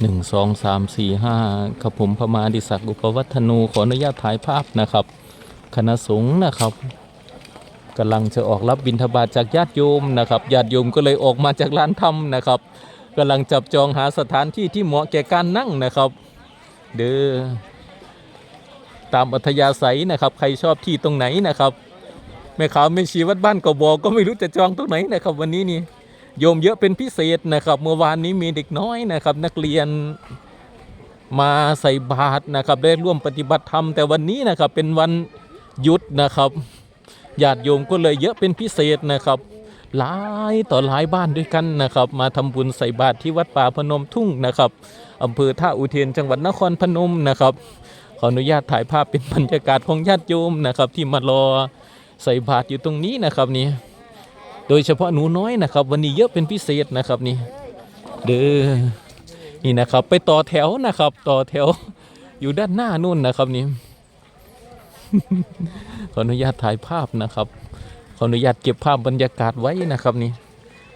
หนึ่งสองสามสี่ห้าครับผมพระมาดิศักดิ์อุปวัฒนูขออนุญาตถ่ายภาพนะครับ คณะสงฆ์นะครับกำลังจะออกรับบิณฑบาตจากญาติโยมนะครับญาติโยมก็เลยออกมาจากลานธรรมนะครับกำลังจับจองหาสถานที่ที่เหมาะแก่การนั่งนะครับ เด้อตามอัธยาศัยนะครับ ใครชอบที่ตรงไหนนะครับแม่ขาวไม่ชีวัดบ้านก็บอกก็ไม่รู้จะจองตรงไหนนะครับ วันนี้นี่ โยมเยอะเป็นพิเศษนะครับเมื่อวานนี้มีเด็กน้อยนะครับ นักเรียนมาใส่บาตรนะครับได้ร่วมปฏิบัติธรรมแต่วันนี้นะครับเป็นวันหยุดนะครับญาติโยมก็เลยเยอะเป็นพิเศษนะครับหลายต่อหลายบ้านด้วยกันนะครับ มาทำบุญใส่บาตรที่วัดป่าพนมทุ่งนะครับอำเภอท่าอุเทนจังหวัดนครพนมนะครับ ขออนุญาตถ่ายภาพเป็นบรรยากาศของญาติโยมนะครับ ที่มารอใส่บาตรอยู่ตรงนี้นะครับนี่ โดยเฉพาะหนูน้อยนะครับ วันนี้เยอะเป็นพิเศษนะครับนี่เด้อนี่นะครับ ไปต่อแถวนะครับ ต่อแถวอยู่ด้านหน้านู่นนะครับนี่ขออนุญาตถ่ายภาพนะครับ ขออนุญาตเก็บภาพบรรยากาศไว้นะครับนี่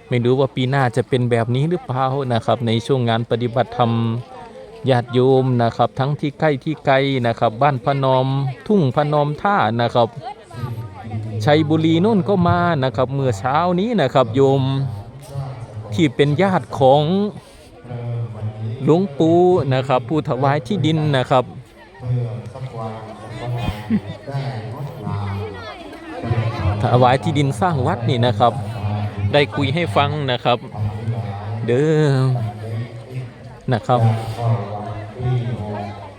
ไม่รู้ว่าปีหน้าจะเป็นแบบนี้หรือเปล่านะครับ ในช่วงงานปฏิบัติธรรมญาติโยมนะครับ ทั้งที่ใกล้ที่ไกลนะครับ บ้านพนมทุ่งพนมท่านะครับ ชัยบุรีนู่นก็มานะครับ เมื่อเช้านี้นะครับโยมที่เป็นญาติของหลวงปู่นะครับผู้ถวายที่ดินนะครับถวายที่ดินสร้างวัดนี่นะครับ ได้คุยให้ฟังนะครับ เด้อนะครับ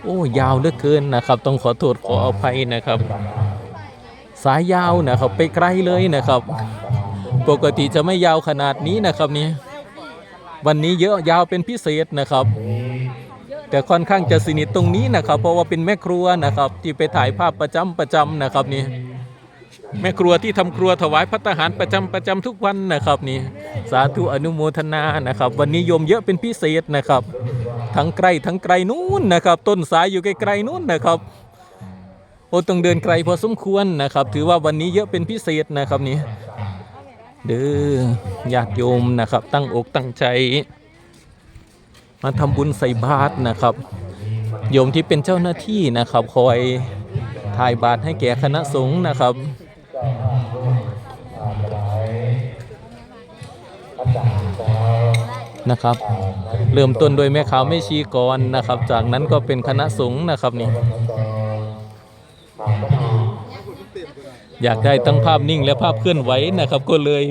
โอ้ยาวเหลือเกินนะครับ ต้องขอโทษขออภัยนะครับ สายยาวนะครับ ไปไกลเลยนะครับ ปกติจะไม่ยาวขนาดนี้นะครับนี่วันนี้เยอะยาวเป็นพิเศษนะครับ แต่ค่อนข้างจะสนิทตรงนี้นะครับ เพราะว่าเป็นแม่ครัวนะครับ ที่ไปถ่ายภาพประจำประจำนะครับนี่แม่ครัวที่ทำครัวถวายพัตตาหารประจำประจำทุกวันนะครับนี่สาธุอนุโมทนานะครับ วันนี้โยมเยอะเป็นพิเศษนะครับ ทั้งไกลทั้งไกลนู้นนะครับ ต้นสายอยู่ไกลๆนู้นนะครับ โอ้ต้องเดินไกลพอสมควรนะครับ ถือว่าวันนี้เยอะเป็นพิเศษนะครับนี่เด้อญาติโยมนะครับ ตั้งอกตั้งใจ มาทำบุญใส่บาตรนะครับ โยมที่เป็นเจ้าหน้าที่นะครับ คอยถ่ายบาตรให้แก่คณะสงฆ์นะครับนะครับ เริ่มต้นโดยแม่ขาวแม่ชีก่อนนะครับ จากนั้นก็เป็นคณะสงฆ์นะครับนี่ อยากได้ทั้งภาพนิ่งและภาพเคลื่อนไหวนะครับ ก็เลย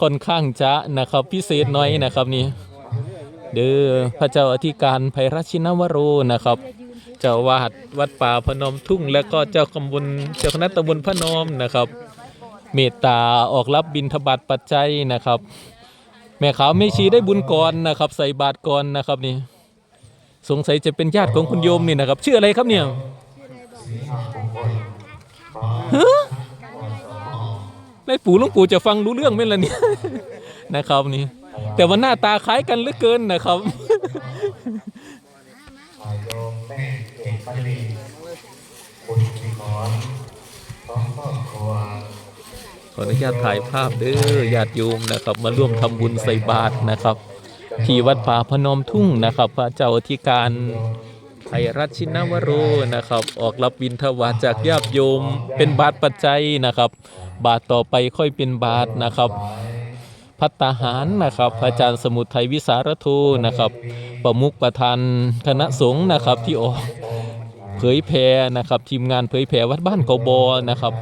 ค่อนข้างจะนะครับพิเศษน้อยนะครับนี่เด้อพระเจ้าอธิการไพรชินวโรนะครับ เจ้าวาดวัดป่าพนมทุ่ง และก็เจ้าตำบลเจ้าคณะตำบลพนมนะครับ เมตตาออกรับบิณฑบาตปัจจัยนะครับ แม่ขาวไม่ชีได้บุญก่อนนะครับ ใส่บาตรก่อนนะครับนี่สงสัยจะเป็นญาติของคุณโยมนี่นะครับชื่ออะไรครับเนี่ย ฮะนายปู่หลุงปู่จะฟังรู้เรื่องไหมล่ะเนี่ยนะครับนี่ แต่ว่าหน้าตาคล้ายกันเหลือเกินนะครับโยมแม่เอกปรีคุณพิมรของครอบครัวขออนุญาตถ่ายภาพเด้อญาติโยมนะครับ มาร่วมทำบุญใส่บาตรนะครับ ที่วัดป่าพนมทุ่งนะครับ พระเจ้าอธิการ ไทยรัชชินวโรนะครับ ออกรับบิณฑบาจากญาติโยม เป็นบาตรปัจจัยนะครับ บาตรต่อไปค่อยเป็นบาตรนะครับพัตตาหารนะครับพระอาจารย์สมุทัยวิสารโทนะครับ ประมุขประธานคณะสงฆ์นะครับที่ออกเผยแพร่นะครับทีมงานเผยแพร่วัดบ้านกบอนะครับ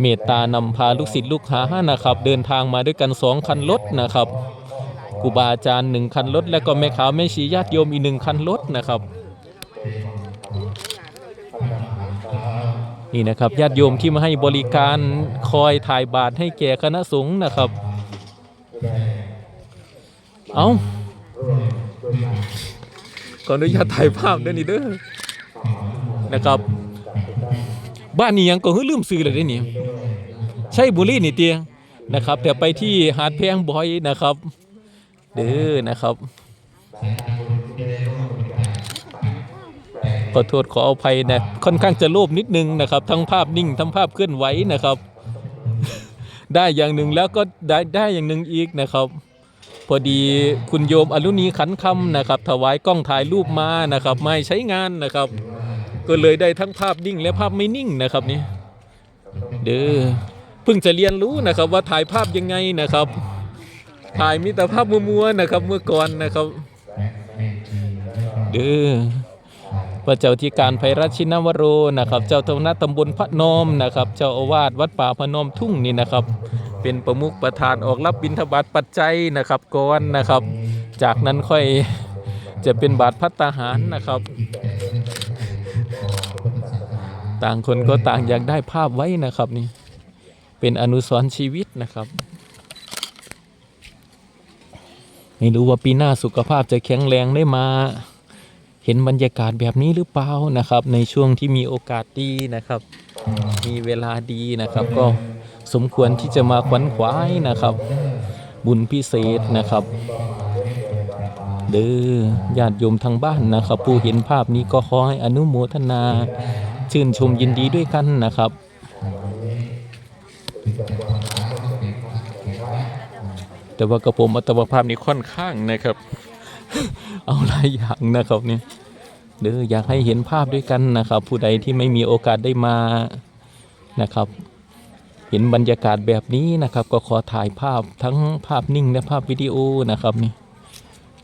เมตตานำพาลูกศิษย์ลูกหานะครับ เดินทางมาด้วยกันสองคันรถนะครับ ครูบาอาจารย์หนึ่งคันรถ และก็แม่ขาวแม่ชีญาติโยมอีกหนึ่งคันรถนะครับ นี่นะครับญาติโยมที่มาให้บริการคอยถ่ายบาตรให้แก่คณะสงฆ์นะครับ เอาขออนุญาตถ่ายภาพด้วยนี่เด้อนะครับ บ้านนี้ยังก็เฮ้ยลืมซื้อเลยเด้นี่ใช่บุรีนี่เตียงนะครับแต่ไปที่หาดแพงบอยนะครับ เด้อนะครับขอโทษขออภัยนะค่อนข้างจะโลภนิดนึงนะครับ ทั้งภาพนิ่งทั้งภาพเคลื่อนไหวนะครับ ได้อย่างหนึ่งแล้วก็ได้ได้อย่างหนึ่งอีกนะครับ พอดีคุณโยมอรุณีขันคำนะครับ ถวายกล้องถ่ายรูปมานะครับ ไม่ใช้งานนะครับ ก็เลยได้ทั้งภาพนิ่งและภาพไม่นิ่งนะครับนี่เด้อเพิ่งจะเรียนรู้นะครับว่าถ่ายภาพยังไงนะครับ ถ่ายมิตรภาพมัวๆนะครับ เมื่อก่อนนะครับ เด้อพระเจ้าที่การไพรัชินวโรนะครับ เจ้าตำนักตำบลพระนอมนะครับ เจ้าอาวาสวัดป่าพระนอมทุ่งนี่นะครับ เป็นประมุขประธานออกรับบิณฑบาตปัจจัยนะครับก่อนนะครับ จากนั้นค่อยจะเป็นบาทพัตตาหารนะครับ ต่างคนก็ต่างอยากได้ภาพไว้นะครับนี่เป็นอนุสรณ์ชีวิตนะครับ ไม่รู้ว่าปีหน้าสุขภาพจะแข็งแรงได้มา เห็นบรรยากาศแบบนี้หรือเปล่านะครับ ในช่วงที่มีโอกาสดีนะครับ มีเวลาดีนะครับ ก็สมควรที่จะมาขวัญขวายนะครับ บุญพิเศษนะครับเด้อญาติโยมทางบ้านนะครับ ผู้เห็นภาพนี้ก็ขอให้อนุโมทนา ชื่นชมยินดีด้วยกันนะครับ แต่ว่ากระผมอัตมภาพนี้ค่อนข้างนะครับ เอาหลายอย่างนะครับเนี่ยเด้ออยากให้เห็นภาพด้วยกันนะครับ ผู้ใดที่ไม่มีโอกาสได้มานะครับ เห็นบรรยากาศแบบนี้นะครับ ก็ขอถ่ายภาพทั้งภาพนิ่งและภาพวิดีโอนะครับนี่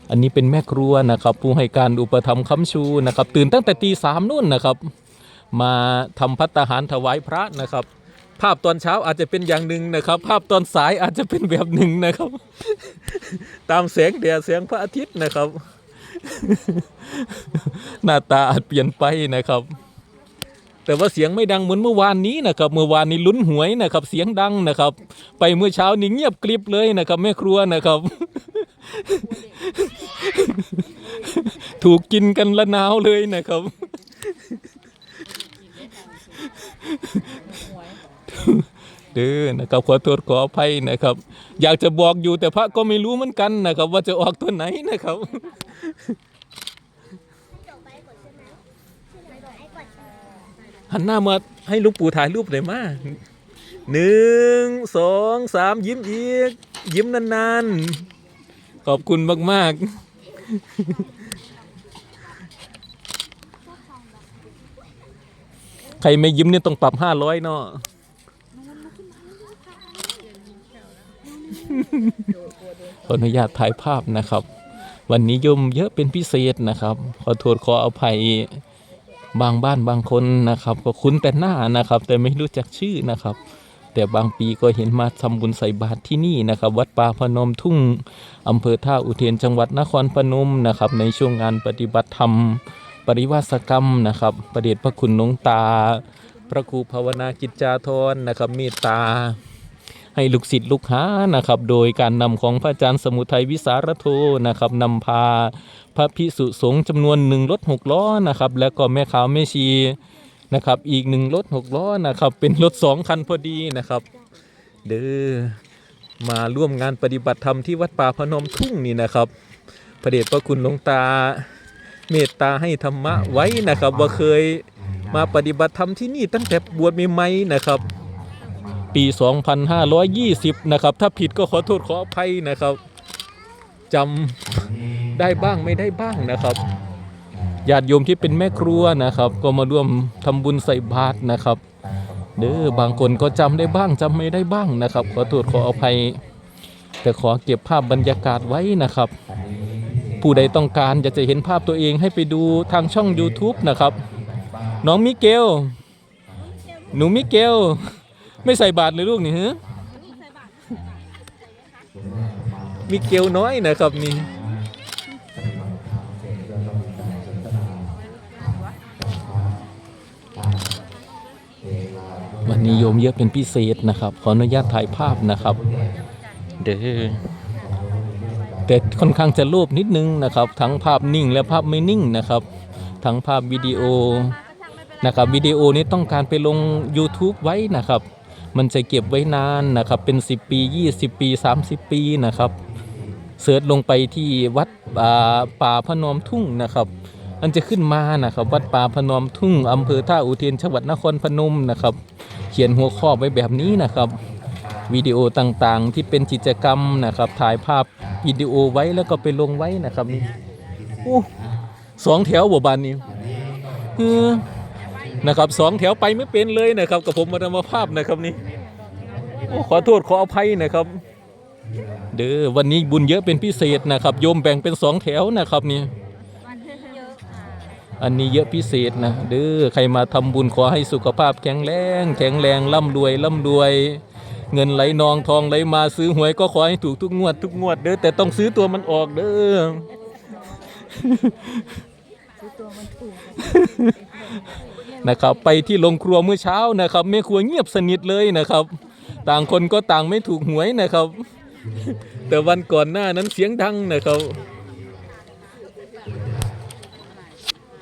อันนี้เป็นแม่ครัวนะครับ ผู้ให้การอุปถัมภ์ค้ำชูนะครับ ตื่นตั้งแต่ตีสามนู่นนะครับ มาทำพัตตาหารถวายพระนะครับ ภาพตอนเช้าอาจจะเป็นอย่างหนึ่งนะครับ ภาพตอนสายอาจจะเป็นแบบหนึ่งนะครับ ตามแสงแดดแสงพระอาทิตย์นะครับ หน้าตาอาจเปลี่ยนไปนะครับ แต่ว่าเสียงไม่ดังเหมือนเมื่อวานนี้นะครับ เมื่อวานนี้ลุ้นหวยนะครับ เสียงดังนะครับ ไปเมื่อเช้านี้เงียบกริบเลยนะครับแม่ครัวนะครับ ถูกกินกันละนาวเลยนะครับ เด้อนะครับขอโทษขออภัยนะครับ อยากจะบอกอยู่แต่พระก็ไม่รู้เหมือนกันนะครับ ว่าจะออกตัวไหนนะครับ หันหน้ามาให้ลูกปู่ถ่ายรูปหน่อยมาหนึ่งสองสามยิ้มอีก ยิ้มนานๆ ขอบคุณมากๆ ใครไม่ยิ้มเนี่ยต้องปรับห้าร้อยเนาะ ขออนุญาตถ่ายภาพนะครับ วันนี้โยมเยอะเป็นพิเศษนะครับ ขอโทษขออภัยบางบ้านบางคนนะครับ ก็คุ้นแต่หน้านะครับ แต่ไม่รู้จักชื่อนะครับ แต่บางปีก็เห็นมาทำบุญใส่บาตรที่นี่นะครับ วัดป่าพนมทุ่งอำเภอท่าอุเทนจังหวัดนครพนมนะครับ ในช่วงงานปฏิบัติธรรม ปริวาสกรรมนะครับ ประเดชพระคุณหลวงตา พระครูภาวนากิจจาธรนะครับเมตตา ให้ลูกศิษย์ลูกหานะครับ โดยการนำของพระอาจารย์สมุทัยวิสารโทนะครับนำพาพระพิสุสงฆ์จำนวนหนึ่งรถหกล้อนะครับแล้วก็แม่ขาวแม่ชีนะครับ อีกหนึ่งรถหกล้อนะครับเป็นรถสองคันพอดีนะครับเด้อมาร่วมงานปฏิบัติธรรมที่วัดป่าพนมทุ่งนี่นะครับพระเดชพระคุณหลวงตาเมตตาให้ธรรมะไว้นะครับ ว่าเคยมาปฏิบัติธรรมที่นี่ตั้งแต่บวชใหม่ๆนะครับ ปี 2520 นะครับ ถ้าผิดก็ขอโทษขออภัยนะครับจำได้บ้างไม่ได้บ้างนะครับญาติโยมที่เป็นแม่ครัวนะครับ ก็มาร่วมทำบุญใส่บาตรนะครับ เด้อบางคนก็จำได้บ้างจำไม่ได้บ้างนะครับ ขอโทษขออภัย แต่ขอเก็บภาพบรรยากาศไว้นะครับ ผู้ใดต้องการอยากจะเห็นภาพตัวเองให้ไปดูทางช่อง YouTube นะครับ น้องมิเกล หนูมิเกล ไม่ใส่บาตรเลยลูกนี่ฮะมิเกลน้อยนะครับนี่วันนี้โยมเยอะเป็นพิเศษนะครับ ขออนุญาตถ่ายภาพนะครับ เด้อแต่ค่อนข้างจะรูปนิดนึงนะครับ ทั้งภาพนิ่งและภาพไม่นิ่งนะครับ ทั้งภาพวิดีโอนะครับวิดีโอนี้ต้องการไปลง YouTube ไว้นะครับ มันจะเก็บไว้นานนะครับเป็น 10 ปี 20 ปี 30 ปีนะครับเสิร์ชลงไปที่วัดป่าพนมทุ่งนะครับมันจะขึ้นมานะครับ วัดป่าพนมทุ่งอำเภอท่าอุเทนจังหวัดนครพนมนะครับ เขียนหัวข้อไว้แบบนี้นะครับวิดีโอต่างๆ ที่เป็นกิจกรรมนะครับ ถ่ายภาพวิดีโอไว้แล้วก็ไปลงไว้นะครับนี่โอ้สองแถวบ่บานนี้เออ นะครับสองแถวไปไม่เป็นเลยนะครับกับผมมาทำภาพนะครับนี่โอ้ขอโทษขออภัยนะครับ เด้อวันนี้บุญเยอะเป็นพิเศษนะครับ โยมแบ่งเป็นสองแถวนะครับนี่อันนี้เยอะพิเศษนะเด้อใครมาทำบุญขอให้สุขภาพแข็งแรงแข็งแรงร่ำรวยร่ำรวย เงินไหลนองทองไหลมาซื้อหวยก็ขอให้ถูกทุกงวดทุกงวดเด้อแต่ต้องซื้อตัวมันออกเด้อน นะครับ ไปที่โรงครัวเมื่อเช้านะครับแม่ครัวเงียบสนิทเลยนะครับ ต่างคนก็ต่างไม่ถูกหวยนะครับ แต่วันก่อนหน้านั้นเสียงดังนะครับ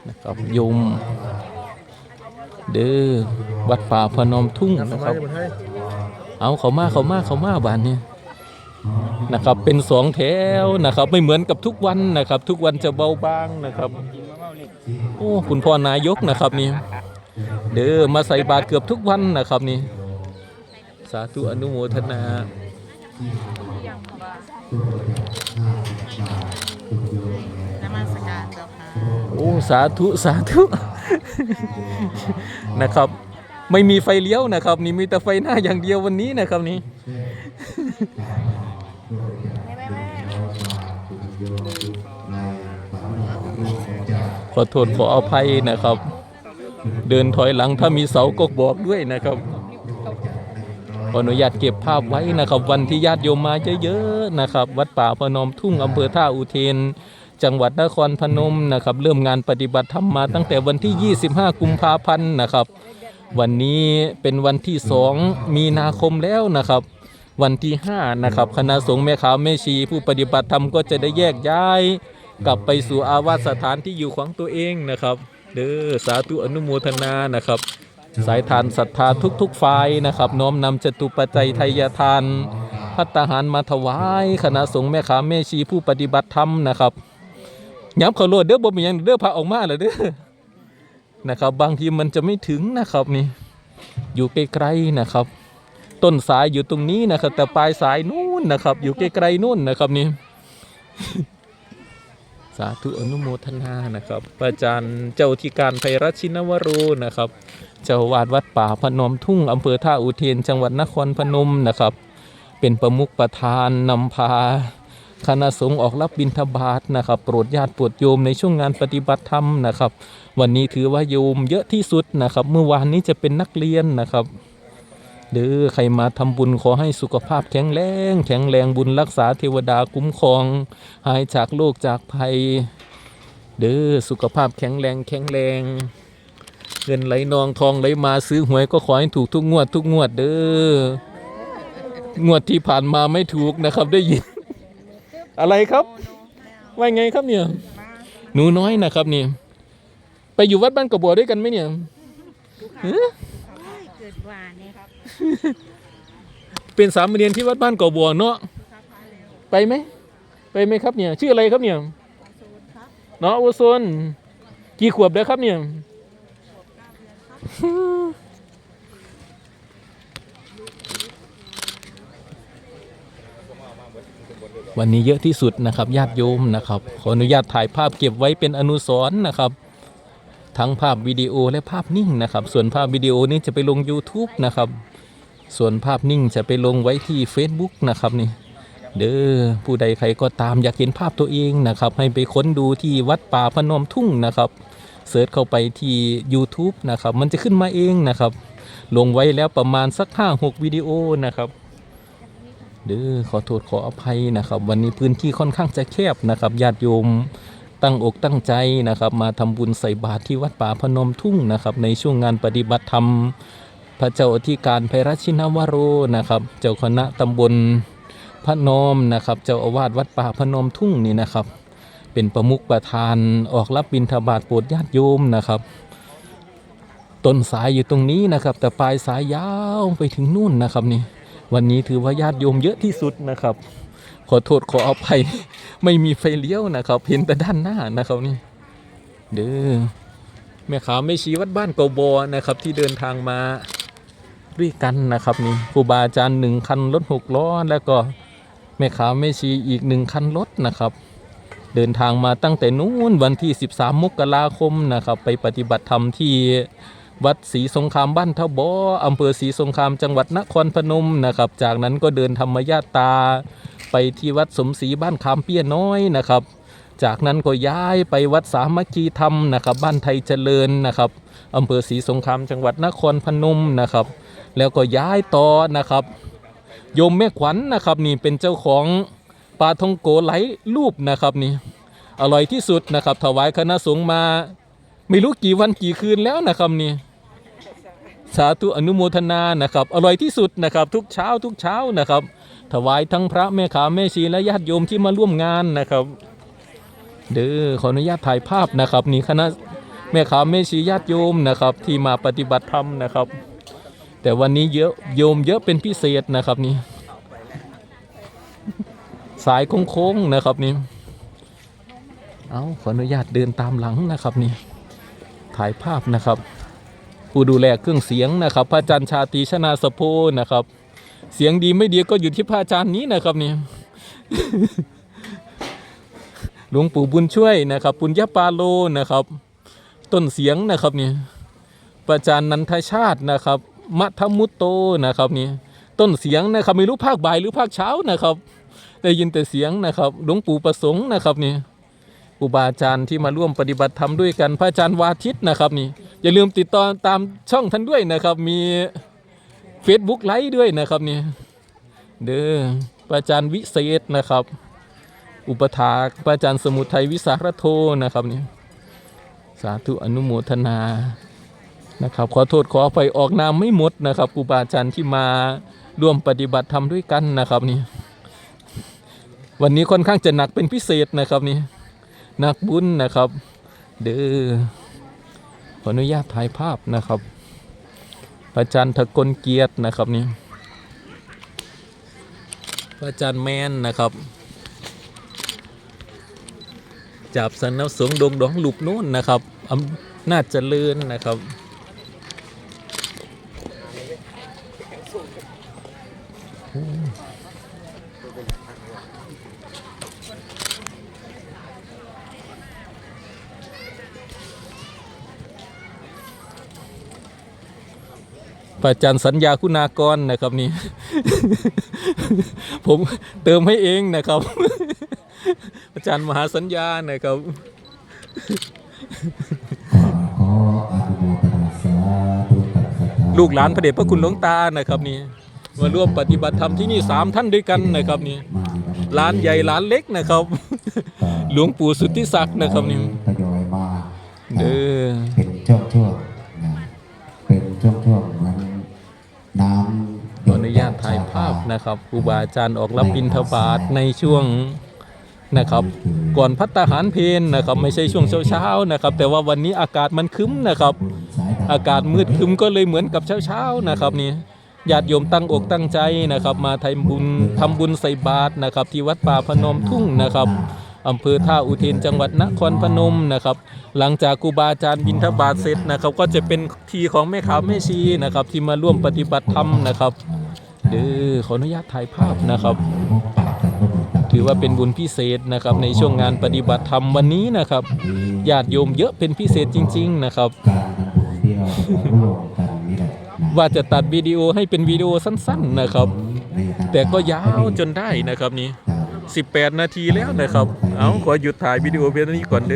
นะครับยมเด้อวัดป่าพนมทุ่งนะครับ เอาเขามาเขามาเขามาบานนี้นะครับเป็นสองแถวนะครับ ไม่เหมือนกับทุกวันนะครับ ทุกวันจะเบาบางนะครับ โอ้คุณพ่อนายกนะครับนี่เด้อมาใส่บาตรเกือบทุกวันนะครับนี่สาธุอนุโมทนานมัสการเจ้าค่ะโอ้สาธุสาธุนะครับ ไม่มีไฟเลี้ยวนะครับ นี่มีแต่ไฟหน้าอย่างเดียววันนี้นะครับนี่ อโทษขออภัยนะครับ เดินถอยหลังถ้ามีเสาก็บอกด้วยนะครับขออนุญาตเก็บภาพไว้นะครับ วันที่ญาติโยมมาเยอะๆนะครับ วัดป่าพนมทุ่งอำเภอท่าอุเทน จังหวัดนครพนมนะครับ เริ่มงานปฏิบัติธรรมมาตั้งแต่วันที่ 25 กุมภาพันธ์นะครับ วันนี้เป็นวันที่ 2 มีนาคมแล้วนะครับ วันที่ 5 นะครับ คณะสงฆ์แม่ขาวแม่ชีผู้ปฏิบัติธรรมก็จะได้แยกย้าย กลับไปสู่อาวาสสถานที่อยู่ของตัวเองนะครับเด้อสาธุอนุโมทนานะครับ สายทานศรัทธาทุกๆฝ่ายนะครับ น้อมนำจตุปัจจัยไทยทานพัตหารมาถวายคณะสงฆ์แม่ขาแม่ชีผู้ปฏิบัติธรรมนะครับย้ำขาโลดเด้อบ่มีหยังเด้อพาออกมาเลยเด้อนะครับ บางทีมันจะไม่ถึงนะครับนี่อยู่ไกลๆนะครับ ต้นสายอยู่ตรงนี้นะครับ แต่ปลายสายนู่นนะครับ อยู่ไกลๆนู่นนะครับนี่ สาธุอนุโมทนานะครับอาจารย์เจ้าที่การไพรัชินวโรนะครับเจ้าวาดวัดป่าพนมทุ่งอำเภอท่าอุเทนจังหวัดนครพนมนะครับ เป็นประมุขประธานนำพาคณะสงฆ์ออกรับบิณฑบาตนะครับโปรดญาติโปรดโยมในช่วงงานปฏิบัติธรรมนะครับ วันนี้ถือว่าโยมเยอะที่สุดนะครับ เมื่อวานนี้จะเป็นนักเรียนนะครับ เด้อใครมาทำบุญขอให้สุขภาพแข็งแรงแข็งแรงบุญรักษาเทวดาคุ้มครอง หายจากโรคจากภัย เด้อสุขภาพแข็งแรงแข็งแรงเงินไหลนองทองไหลมาซื้อหวยก็ขอให้ถูกทุกงวดทุกงวดเด้องวดที่ผ่านมาไม่ถูกนะครับได้ยิน อะไรครับว่าไงครับเนี่ยหนูน้อยนะครับเนี่ยไปอยู่วัดบ้านกระบัวด้วยกันไหมเนี่ยเอ๊ะเกิดว่าเนี่ยครับ เป็นสามเณรที่วัดบ้านกระบัวเนาะไปไหมไปไหมครับเนี่ย ชื่ออะไรครับเนี่ยเนาะโอโซนกี่ขวบแล้วครับเนี่ยวันนี้เยอะที่สุดนะครับญาติโยมนะครับ ขออนุญาตถ่ายภาพเก็บไว้เป็นอนุสรณ์นะครับ ทั้งภาพวิดีโอและภาพนิ่งนะครับ ส่วนภาพวิดีโอนี้จะไปลง YouTube นะครับ ส่วนภาพนิ่งจะไปลงไว้ที่ Facebook นะครับนี่เด้อผู้ใดใครก็ตามอยากเห็นภาพตัวเองนะครับ ให้ไปค้นดูที่วัดป่าพนมทุ่งนะครับเสิร์ชเข้าไปที่ YouTube นะครับ มันจะขึ้นมาเองนะครับ ลงไว้แล้วประมาณสัก 5-6 วิดีโอนะครับเด้อขอโทษขออภัยนะครับ วันนี้พื้นที่ค่อนข้างจะแคบนะครับญาติโยมตั้งอกตั้งใจนะครับ มาทำบุญใส่บาตรที่วัดป่าพนมทุ่งนะครับ ในช่วงงานปฏิบัติธรรม พระเจ้าอธิการไพรัชินวโรนะครับ เจ้าคณะตำบลพระนมนะครับ เจ้าอาวาสวัดป่าพนมทุ่งนี่นะครับ เป็นประมุขประธานออกรับบิณฑบาตโปรดญาติโยมนะครับ ต้นสายอยู่ตรงนี้นะครับ แต่ปลายสายยาวไปถึงนู่นนะครับนี่วันนี้ถือว่าญาติโยมเยอะที่สุดนะครับ ขอโทษขออภัยไม่มีไฟเลี้ยวนะครับเห็นแต่ด้านหน้านะครับนี่เด้อแม่ขาวไม่ชี้วัดบ้านเกาบนะครับที่เดินทางมา ด้วยกันนะครับนี่ครูบาอาจารย์หนึ่งคันรถหกล้อแล้วก็แม่ค้าแม่ชีอีกหนึ่งคันรถนะครับ เดินทางมาตั้งแต่นู้นวันที่ 13 มกราคมนะครับ ไปปฏิบัติธรรมที่วัดศรีสงครามบ้านทบออำเภอศรีสงครามจังหวัดนครพนมนะครับ จากนั้นก็เดินธรรมญาตา ไปที่วัดสมศรีบ้านคามเปี้ยน้อยนะครับ จากนั้นก็ย้ายไปวัดสามัคคีธรรมนะครับ บ้านไทยเจริญนะครับอำเภอศรีสงครามจังหวัดนครพนมนะครับ แล้วก็ย้ายต่อนะครับ โยมแม่ขวัญนะครับนี่เป็นเจ้าของปลาทองโกไหลรูปนะครับนี่อร่อยที่สุดนะครับ ถวายคณะสงฆ์มาไม่รู้กี่วันกี่คืนแล้วนะครับนี่สาธุอนุโมทนานะครับ อร่อยที่สุดนะครับ ทุกเช้าทุกเช้านะครับ ถวายทั้งพระแม่ขาแม่ชีและญาติโยมที่มาร่วมงานนะครับ เด้อขออนุญาตถ่ายภาพนะครับ นี่คณะแม่ขาแม่ชีญาติโยมนะครับ ที่มาปฏิบัติธรรมนะครับ แต่วันนี้เยอะโยมเยอะเป็นพิเศษนะครับนี่สายโค้งๆนะครับนี่เอาขออนุญาตเดินตามหลังนะครับนี่ถ่ายภาพนะครับ ผู้ดูแลเครื่องเสียงนะครับ พระอาจารย์ชาตรีชนาสโพนะครับ เสียงดีไม่ดีก็อยู่ที่พระอาจารย์นี้นะครับนี่หลวงปู่บุญช่วยนะครับ ปุญญาปาโลนะครับ ต้นเสียงนะครับนี่พระอาจารย์นันทชาตินะครับ มัทมุตโตนะครับนี่ต้นเสียงนะครับไม่รู้ภาคบ่ายหรือภาคเช้านะครับ ได้ยินแต่เสียงนะครับหลวงปู่ประสงค์นะครับนี่ครูบาอาจารย์ที่มาร่วมปฏิบัติธรรมด้วยกันพระอาจารย์วาทิตนะครับนี่อย่าลืมติดต่อตามช่องท่านด้วยนะครับ มี Facebook ไลฟ์ด้วยนะครับนี่เด้อพระอาจารย์วิเศษนะครับ อุปถากพระอาจารย์สมุทัยวิสารโทนะครับนี่สาธุอนุโมทนา นะครับ ขอโทษขอไปออกนามไม่หมดนะครับครูบาอาจารย์ที่มาร่วมปฏิบัติธรรมด้วยกันนะครับนี่วันนี้ค่อนข้างจะหนักเป็นพิเศษนะครับนี่หนักบุญนะครับ เด้อขออนุญาตถ่ายภาพนะครับอาจารย์ทกลเกียรตินะครับนี่อาจารย์แมนนะครับจับสันับสงดงดองหลุบโน้นนะครับอำนาจเจริญนะครับ ระอาจารย์สัญญาคุณากรนะครับนี่ ผมเติมให้เองนะครับ อาจารย์มหาสัญญานะครับขออนุโมทนาสาธุกับศรัทธาลูกหลานพระเดชพระคุณหลวงตานะครับนี่มาร่วมปฏิบัติธรรมที่นี่สามท่านด้วยกันนะครับนี่มาหลานใหญ่หลานเล็กนะครับ หลวงปู่สุทธิศักดิ์นะครับนี่ทยอยมาเด้อเป็นช่วงช่วงๆนะเป็นช่วงช่วง นุญาตถ่ายภาพนะครับครูบาอาจารย์ออกรับบิณฑบาตในช่วงนะครับ ก่อนพัตตาหารเพนนะครับ ไม่ใช่ช่วงเช้าๆนะครับ แต่ว่าวันนี้อากาศมันครึ้มนะครับสายดอากาศมืดครึ้มก็เลยเหมือนกับเช้าๆนะครับนี่ญาติโยมตั้งอกตั้งใจนะครับ มาทำบุญทำบุญใส่บาตรนะครับ ที่วัดป่าพนมทุ่งนะครับอำเภอท่าอุเทนจังหวัดนครพนมนะครับ หลังจากครูบาอาจารย์บิณฑบาตเสร็จนะครับ ก็จะเป็นทีของแม่ขาวแม่ชีนะครับ ที่มาร่วมปฏิบัติธรรมนะครับ เด้อขออนุญาตถ่ายภาพนะครับ ถือว่าเป็นบุญพิเศษนะครับ ในช่วงงานปฏิบัติธรรมวันนี้นะครับญาติโยมเยอะเป็นพิเศษจริง ๆ นะครับ ว่าจะตัดวิดีโอให้เป็นวิดีโอสั้น ๆนะครับ แต่ก็ยาวจนได้นะครับนี่ครับ18 นาทีแล้วนะครับ เอาขอหยุดถ่ายวิดีโอเพียงเท่านี้ก่อนเด้อ